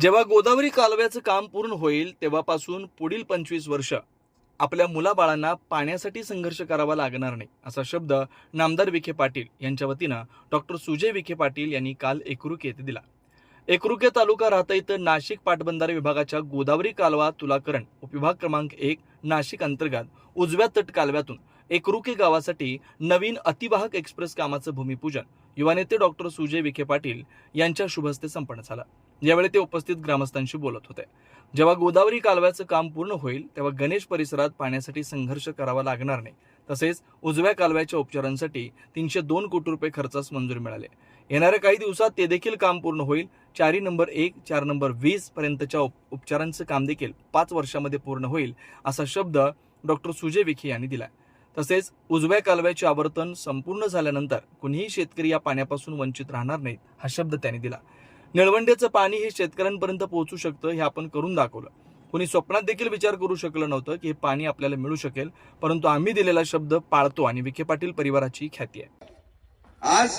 जेव्हा गोदावरी कालव्याचं काम पूर्ण होईल तेव्हापासून पुढील पंचवीस वर्ष आपल्या मुलाबाळांना पाण्यासाठी संघर्ष करावा लागणार नाही असा शब्द नामदार विखे पाटील यांच्या वतीनं डॉक्टर सुजय विखे पाटील यांनी काल एकरुक येथे दिला. एकरुके तालुका राहता इथं नाशिक पाटबंधारे विभागाच्या गोदावरी कालवा तुलाकरण उपविभाग क्रमांक एक नाशिक अंतर्गत उजव्या तट कालव्यातून एकरुके गावासाठी नवीन अतिवाहक एक्सप्रेस कामाचं भूमिपूजन युवा नेते डॉक्टर सुजय विखे पाटील यांच्या शुभहस्ते संपन्न झालं. यावेळी ते उपस्थित ग्रामस्थांशी बोलत होते. जेव्हा गोदावरी कालव्याचं काम पूर्ण होईल तेव्हा गणेश परिसरात पाण्यासाठी संघर्ष करावा लागणार नाही. तसेच उजव्या कालव्याच्या उपचारांसाठी तीनशे दोन कोटी रुपये खर्चास मंजुरी मिळाले. येणाऱ्या काही दिवसात ते देखील काम पूर्ण होईल. चारी नंबर एक चार नंबर वीस पर्यंतच्या उप- उपचारांचं काम देखील पाच वर्षामध्ये पूर्ण होईल असा शब्द डॉक्टर सुजय विखे यांनी दिला तसेच उजव्या कालव्याचे आवर्तन संपूर्ण झाल्यानंतर कुणीही शेतकरी या पाण्यापासून वंचित राहणार नाहीत हा शब्द त्यांनी दिला. निळवंडेचं पाणी हे शेतकऱ्यांपर्यंत पोहोचू शकतं हे आपण करून दाखवलं. कोणी स्वप्नात देखील विचार करू शकलं नव्हतं की हे पाणी आपल्याला मिळू शकेल परंतु आम्ही दिलेला शब्द पाळतो आणि विखे पाटील परिवाराची ख्याती आहे. आज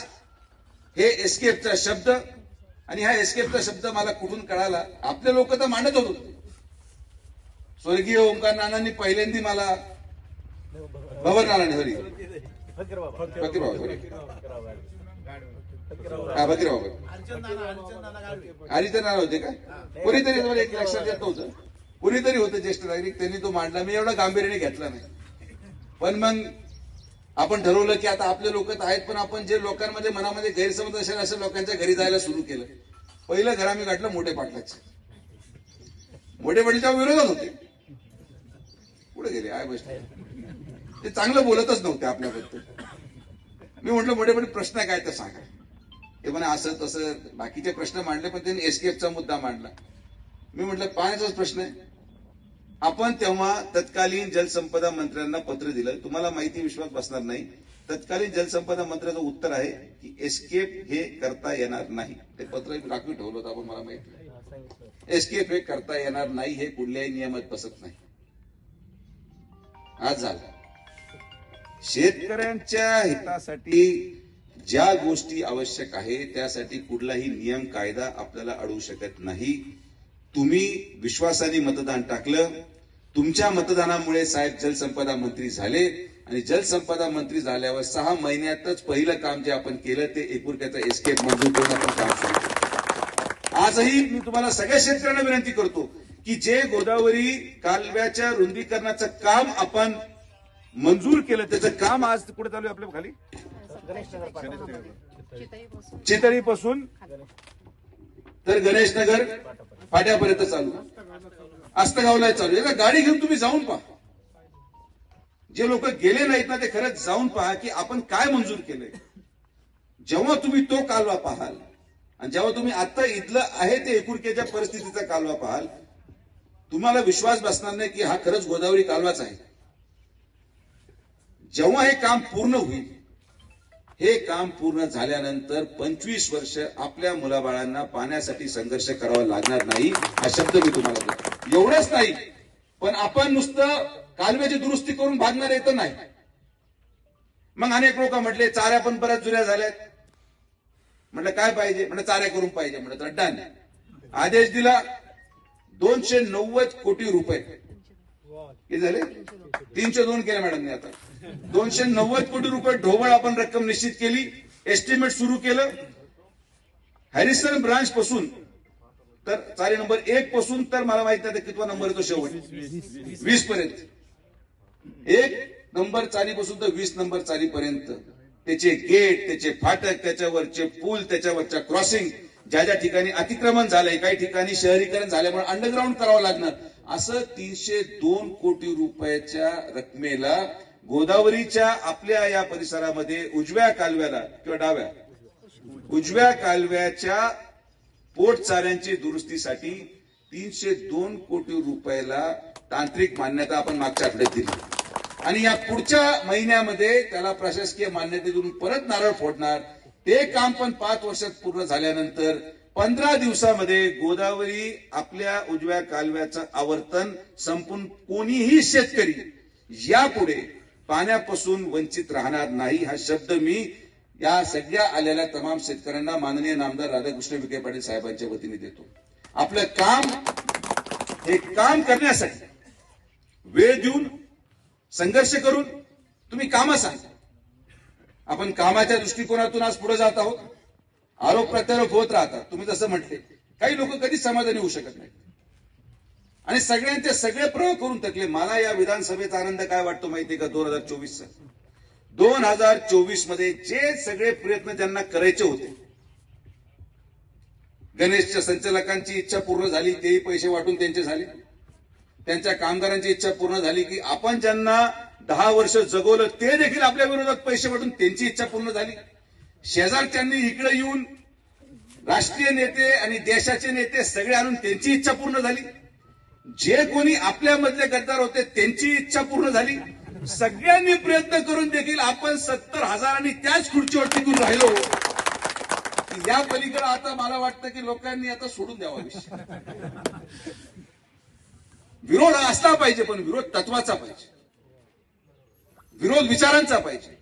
हे एस्केपचा शब्द आणि हा एस्केपचा शब्द मला कुठून कळाला आपले लोक तर मांडत होते. स्वर्गीय ओंकार नानांनी पहिल्यांदी मला भवन नारायण हरी हा बाबा हरिचंद नाना होते का? कोणीतरी मला एक लक्षात येत नव्हतं. कोणीतरी होतं ज्येष्ठ नागरिक त्यांनी तो मांडला. मी एवढा गांभीर्याने घेतला नाही. पण मग आपण ठरवलं की आता आपले लोक तर आहेत पण आपण जे लोकांमध्ये मनामध्ये गैरसमज असेल अशा लोकांच्या घरी जायला सुरू केलं. पहिलं घर आम्ही गाठलं मोठे पाटलाचे. मोठे पाटील तेव्हा विरोधात होते. पुढे गेले? आय बसले ते चांगलं बोलतच नव्हते आपल्याबद्दल. मी म्हटलं मोठे पाटील प्रश्न काय तर सांगा. ते म्हणे असं तसं. बाकीचे प्रश्न मांडले पण त्यांनी एसकेएफचा मुद्दा मांडला. मी म्हटलं पाण्याचाच प्रश्न आहे. आपण तेव्हा तत्कालीन जलसंपदा मंत्र्यांना पत्र दिलं. तुम्हाला माहिती विश्वास बसणार नाही. तत्कालीन जलसंपदा मंत्र्याचं उत्तर आहे की एस्केप हे करता येणार नाही. ते पत्र राखून ठेवलं होतं आपण मला माहिती एस्केप हे करता येणार नाही हे कुठल्याही नियमात बसत नाही. आज झालं. शेतकऱ्यांच्या हितासाठी ज्या गोष्टी आवश्यक आहे त्यासाठी कुठलाही नियम कायदा आपल्याला अडवू शकत नाही. तुम्ही विश्वासाने मतदान टाकलं. तुमच्या मतदानामुळे साहेब जलसंपदा मंत्री झाले आणि जलसंपदा मंत्री झाल्यावर सहा महिन्यातच पहिलं काम जे आपण केलं ते एकुरक्याचा एस्केप मंजूर करून आपण काम सुरू आजही मी तुम्हाला सगळ्या शेतकऱ्यांना विनंती करतो की जे गोदावरी कालव्याच्या रुंदीकरणाचं काम आपण मंजूर केलं त्याचं काम आज कुठे चालू आहे आपल्या खाली? चितळीपासून तर गणेश नगर फाट्यापर्यंत चालू. अस्तगावला चालू. एका गाडी घेऊन तुम्ही जाऊन पहा. जे लोक गेले नाहीत ना ते खरंच जाऊन पहा की आपण काय मंजूर केलंय. जेव्हा तुम्ही तो कालवा पाहाल आणि जेव्हा तुम्ही आता इथलं आहे ते एकुरकेच्या परिस्थितीचा कालवा पाहाल तुम्हाला विश्वास बसणार नाही की हा खरंच गोदावरी कालवाच आहे. जेव्हा हे काम पूर्ण होईल हे काम पूर्ण झाल्यानंतर पंचवीस वर्ष आपल्या मुलाबाळांना पाण्यासाठी संघर्ष करावा लागणार नाही हा शब्द मी तुम्हाला देतो. एवढंच नाही पण आपण नुसतं कालव्याची दुरुस्ती करून भागणार येतं नाही. मग अनेक लोक म्हटले चाऱ्या पण बऱ्याच जुन्या झाल्यात. म्हटलं काय पाहिजे? म्हटलं चाऱ्या करून पाहिजे. म्हटलं तर डन. आदेश दिला दोनशे नव्वद कोटी रुपये. किती झाले? तीनशे दोन केले मॅडमने आता. दोनशे नव्वद कोटी रुपये ढोबळ आपण रक्कम निश्चित केली एस्टिमेट सुरू केलं. हॅरिसन ब्रांच पासून तर चारी नंबर एक पासून तर मला माहीत नाही कितवा नंबर येतो शेवट. वीस पर्यंत. एक नंबर चालीपासून तर वीस नंबर चालीपर्यंत. त्याचे गेट त्याचे फाटक त्याच्यावरचे पूल त्याच्यावरच्या क्रॉसिंग ज्या ज्या ठिकाणी अतिक्रमण झालंय काही ठिकाणी शहरीकरण झाल्यामुळे अंडरग्राऊंड करावं लागणार. असं तीनशे दोन कोटी रुपयाच्या रकमेला गोदावरीच्या आपल्या या परिसरामध्ये उजव्या कालव्याला किंवा डाव्या उजव्या कालव्याच्या पोटचाऱ्यांची दुरुस्तीसाठी तीनशे दोन कोटी रुपयाला तांत्रिक मान्यता आपण मागच्या आठवड्यात दिली. आणि या पुढच्या महिन्यामध्ये त्याला प्रशासकीय मान्यता देऊन परत नारळ फोडणार. ते काम पण पाच वर्षात पूर्ण झाल्यानंतर पंधरा दिवसामध्ये गोदावरी आपल्या उजव्या कालव्याचं आवर्तन संपून कोणीही शेतकरी यापुढे पाण्यापासून वंचित राहणार नाही हा शब्द मी या सगळ्या आलेल्या तमाम शेतकऱ्यांना माननीय नामदार राधाकृष्ण विखे पाटील साहेबांच्या वतीने देतो. आपलं काम हे काम करण्यासाठी वेळ देऊन संघर्ष करून तुम्ही कामं सांगा. आपण कामाच्या दृष्टिकोनातून आज पुढे जात आहोत. आरोप प्रत्यारोप होत राहतात. तुम्ही जसं म्हटले काही लोक कधीच समाधानी होऊ शकत नाही आणि सगळ्यांचे सगळे प्रयोग करून थकले मला या विधानसभेचा आनंद काय वाटतो माहितीये का? दोन हजार चोवीसचा दोन हजार चोवीसमध्ये जे सगळे प्रयत्न त्यांना करायचे होते गणेशच्या संचालकांची इच्छा पूर्ण झाली तेही पैसे वाटून त्यांचे झाले. त्यांच्या कामगारांची इच्छा पूर्ण झाली की आपण ज्यांना दहा वर्ष जगवलं ते देखील आपल्या विरोधात पैसे वाटून त्यांची इच्छा पूर्ण झाली. शेजारच्यांनी इकडे येऊन राष्ट्रीय नेते आणि देशाचे नेते सगळे आणून त्यांची इच्छा पूर्ण झाली. जे कोणी आपल्यामधले गद्दार होते त्यांची इच्छा पूर्ण झाली. सगळ्यांनी प्रयत्न करून देखील आपण सत्तर हजारांनी त्याच खुर्चीवर टिकून राहिलो. या पलीकडे आता मला वाटतं की लोकांनी आता सोडून द्यावा विषय. विरोध असला पाहिजे पण विरोध तत्वाचा पाहिजे. विरोध विचारांचा पाहिजे.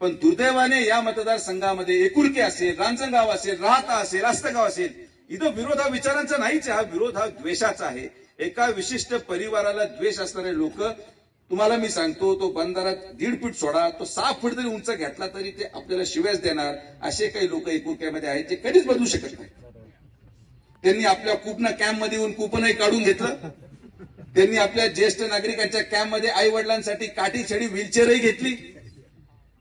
पण दुर्दैवाने या मतदारसंघामध्ये एकुलके असेल रांजणगाव असेल राहता असेल रास्तगाव असेल इथं विरोध हा विचारांचा नाहीच आहे हा विरोध हा द्वेषाचा आहे. एका विशिष्ट परिवाराला द्वेष असणारे लोक तुम्हाला मी सांगतो तो बंधारात दीड फूट सोडा तो सहा फूट जरी उंच घेतला तरी ते आपल्याला शिव्याच देणार असे काही लोक एकुक्यामध्ये आहेत जे कधीच बदलू शकत नाही त्यांनी आपल्या कुपना कॅम्पमध्ये येऊन कुपनही काढून घेतलं. त्यांनी आपल्या ज्येष्ठ नागरिकांच्या कॅम्पमध्ये आई वडिलांसाठी काठी छडी व्हीलचेअरही घेतली.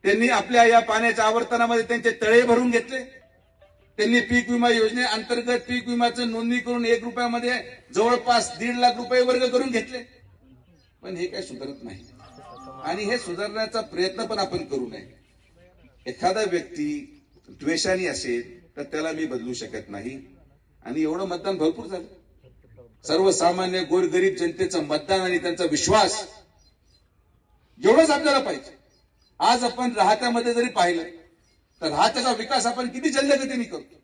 त्यांनी आपल्या या पाण्याच्या आवर्तनामध्ये त्यांचे तळे भरून घेतले. त्यांनी पीक विमा योजनेअंतर्गत पीक विम्याचं नोंदणी करून एक रुपयामध्ये जवळपास दीड लाख रुपये वर्ग करून घेतले. पण हे काही सुधारत नाही. आणि हे सुधारण्याचा प्रयत्न पण आपण करू नये. एखादा व्यक्ती द्वेषाने असेल तर त्याला मी बदलू शकत नाही. आणि एवढं मतदान भरपूर झालं. सर्वसामान्य गोरगरीब जनतेचं मतदान आणि त्यांचा विश्वास एवढंच आपल्याला पाहिजे. आज आपण राहत्यामध्ये जरी पाहिलं तर त्याचा विकास आपण किती जल्दगतीने करतो?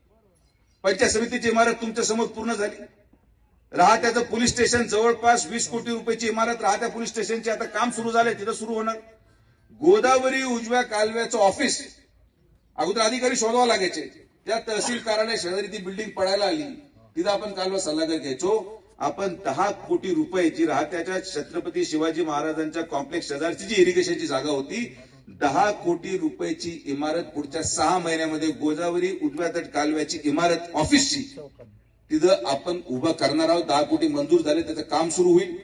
पंचायत समितीची इमारत तुमच्यासमोर पूर्ण झाली. राहत्याचं पोलीस स्टेशन जवळपास वीस कोटी रुपयाची इमारत राहत्या पोलीस स्टेशनची आता काम सुरू झालंय तिथं सुरू होणार. गोदावरी उजव्या कालव्याचं ऑफिस अगोदर अधिकारी शोधावा लागायचे. त्या तहसील कार्यालय शेजारी ती बिल्डिंग पडायला आली. तिथं आपण कालवा सल्लागार घ्यायचो. आपण दहा कोटी रुपयाची राहत्याच्या छत्रपती शिवाजी महाराजांच्या कॉम्प्लेक्स शेजारची जी इरिगेशनची जागा होती दहा कोटी रुपयाची इमारत पुढच्या सहा महिन्यामध्ये गोदावरी उजव्या तट कालव्याची इमारत ऑफिसची. तिथं आपण उभं करणार आहोत. दहा कोटी मंजूर झाले त्याचं काम सुरू होईल.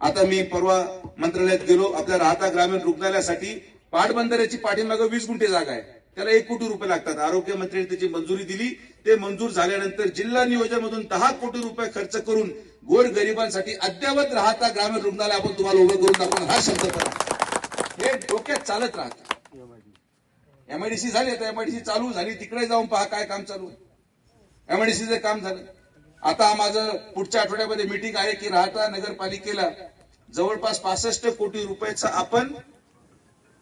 आता मी परवा मंत्रालयात गेलो. आपल्या राहता ग्रामीण रुग्णालयासाठी पाटबंधाऱ्याची पाठीमागं वीस गुंठे जागा आहे. त्याला एक कोटी रुपये लागतात. आरोग्य मंत्र्यांनी त्याची मंजुरी दिली. ते मंजूर झाल्यानंतर जिल्हा नियोजनमधून दहा कोटी रुपये खर्च करून गोर गरिबांसाठी अद्यावत राहता ग्रामीण रुग्णालय आपण तुम्हाला उभं करून दाखवणार. हा शब्द करा हे डोक्यात चालत राहतं. एमआयडीसी झाली आता एमआयडीसी चालू झाली. तिकडे जाऊन पहा काय काम चालू आहे. एमआयडीसीचं काम झालं. आता माझं पुढच्या आठवड्यामध्ये मीटिंग आहे की राहता नगरपालिकेला जवळपास पासष्ट कोटी रुपयाचा आपण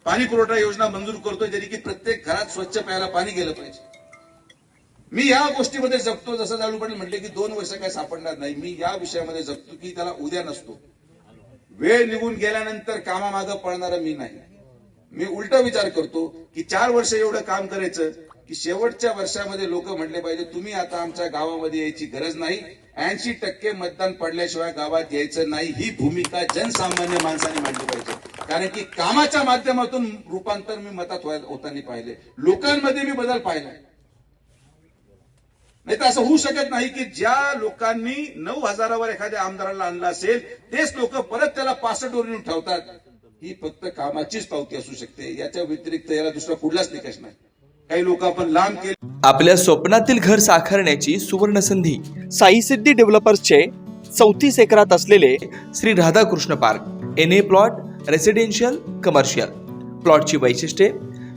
पाणी पुरवठा योजना मंजूर करतोय जरी की प्रत्येक घरात स्वच्छ प्यायला पाणी गेलं पाहिजे. मी या गोष्टीमध्ये जगतो. जसं जालू पाटील म्हटले की दोन वर्ष काय सापडणार नाही. मी या विषयामध्ये जगतो की त्याला उद्या नसतो. वेळ निघून गेल्यानंतर कामामागं पळणारा मी नाही. मी उलटा विचार करतो की चार वर्ष एवढं काम करायचं की शेवटच्या वर्षामध्ये लोक म्हटले पाहिजे तुम्ही आता आमच्या गावामध्ये यायची गरज नाही. ऐंशी टक्के मतदान पडल्याशिवाय गावात यायचं नाही. ही भूमिका जनसामान्य माणसाने मांडली पाहिजे. कारण की कामाच्या माध्यमातून रूपांतर मी मतात व्हायला- होताना पाहिले. लोकांमध्ये मी बदल पाहिला नाही तर असं होऊ शकत नाही की ज्या लोकांनी नऊ हजारावर एखाद्या आमदाराला आणला असेल तेच लोक परत त्याला पासष्ट वर नेऊन ठेवतात. ही फक्त कामाचीच पावती असू शकते. याच्या व्यतिरिक्त याला दुसरा कुठलाच निकष नाही. काही लोक आपण लांब केले. आपल्या स्वप्नातील घर साकारण्याची सुवर्ण संधी साई सिद्धी डेव्हलपर्सचे चौतीस एकरात असलेले Shri Radhakrishna park. N A plot residential commercial प्लॉटची वैशिष्ट्ये